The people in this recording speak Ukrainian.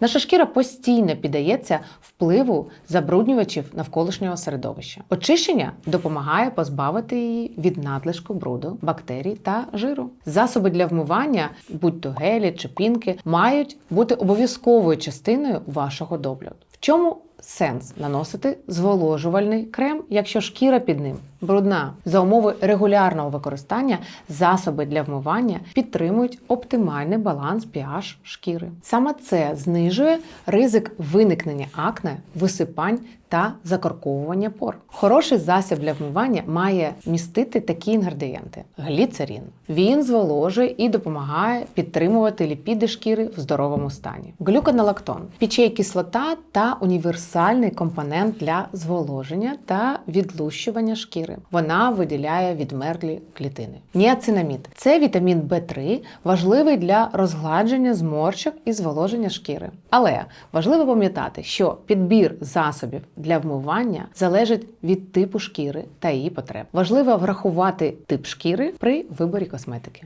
Наша шкіра постійно піддається впливу забруднювачів навколишнього середовища. Очищення допомагає позбавити її від надлишку бруду, бактерій та жиру. Засоби для вмивання, будь то гелі чи пінки, мають бути обов'язковою частиною вашого догляду. В чому сенс наносити зволожувальний крем, якщо шкіра під ним брудна? За умови регулярного використання засоби для вмивання підтримують оптимальний баланс pH шкіри. Саме це знижує ризик виникнення акне, висипань та закорковування пор. Хороший засіб для вмивання має містити такі інгредієнти: гліцерин. Він зволожує і допомагає підтримувати ліпіди шкіри в здоровому стані. Глюконолактон пічей кислота та універсальний компонент для зволоження та відлущування шкіри. Вона виділяє відмерлі клітини. Ніацинамід це вітамін В3, важливий для розгладження зморщок і зволоження шкіри. Але важливо пам'ятати, що підбір засобів для вмивання залежить від типу шкіри та її потреб. Важливо врахувати тип шкіри при виборі косметики.